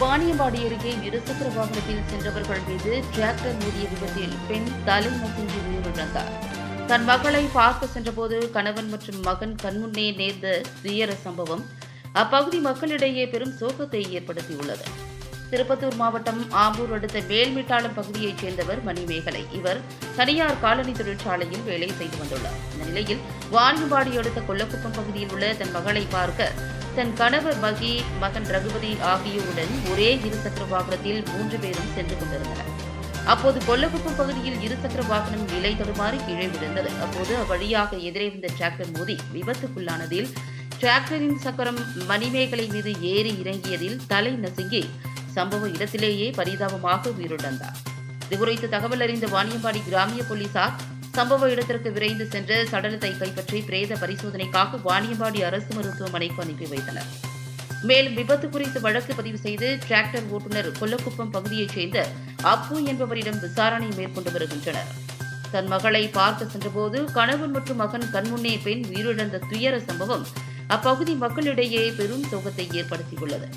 வாணியம்பாடி அருகே இருசக்கர வாகனத்தில் சென்றவர்கள் மீது டிராக்டர் மோதிய விபத்தில் பெண் தலை நசுங்கி உயிரிழந்தார் தன் மகளை பார்க்க சென்றபோது கணவன் மற்றும் மகன் கண்முன்னே நேர்ந்த துயர சம்பவம். அப்பகுதி மக்களிடையே பெரும் சோகத்தை ஏற்படுத்தியுள்ளது. திருப்பத்தூர் மாவட்டம் ஆம்பூர் அடுத்த வேல்மிட்டாளம் பகுதியைச் சேர்ந்தவர் மணிமேகலை. இவர் தனியார் காலனி தொழிற்சாலையில் வேலை செய்து வந்துள்ளார். இந்த நிலையில் வாணியம்பாடி அடுத்த கொல்லக்குப்பம் பகுதியில் உள்ள தன் மகளை பார்க்க தன் கணவர் மகி மகன் ரகுபதி ஆகியோருடன் ஒரே இருசக்கர வாகனத்தில் மூன்று பேரும் சென்று கொண்டிருந்தனர். அப்போது கொல்லகுப்பம் பகுதியில் இருசக்கர வாகனம் நிலை தடுமாறி கீழே விழுந்தது. அப்போது அவ்வழியாக எதிரே வந்த டிராக்டர் மோதி விபத்துக்குள்ளானதில் டிராக்டரின் சக்கரம் மணிமேகலை மீது ஏறி இறங்கியதில் தலை நசுங்கி சம்பவ இடத்திலேயே பரிதாபமாக உயிரிழந்தார். இதுகுறித்து தகவல் அறிந்த வாணியம்பாடி கிராமிய போலீசார் சம்பவ இடத்திற்கு விரைந்து சென்று சடலத்தை கைப்பற்றி பிரேத பரிசோதனைக்காக வாணியம்பாடி அரசு மருத்துவமனைக்கு அனுப்பி வைத்தனர். மேலும் விபத்து குறித்து வழக்கு பதிவு செய்து டிராக்டர் ஓட்டுநர் கொல்லக்குப்பம் பகுதியைச் சேர்ந்த அப்பு என்பவரிடம் விசாரணை மேற்கொண்டு வருகின்றனர். தன் மகளை பார்க்க சென்றபோது கணவன் மற்றும் மகன் கண்முன்னே பெண் உயிரிழந்த துயர சம்பவம் அப்பகுதி மக்களிடையே பெரும் சோகத்தை ஏற்படுத்தியுள்ளது.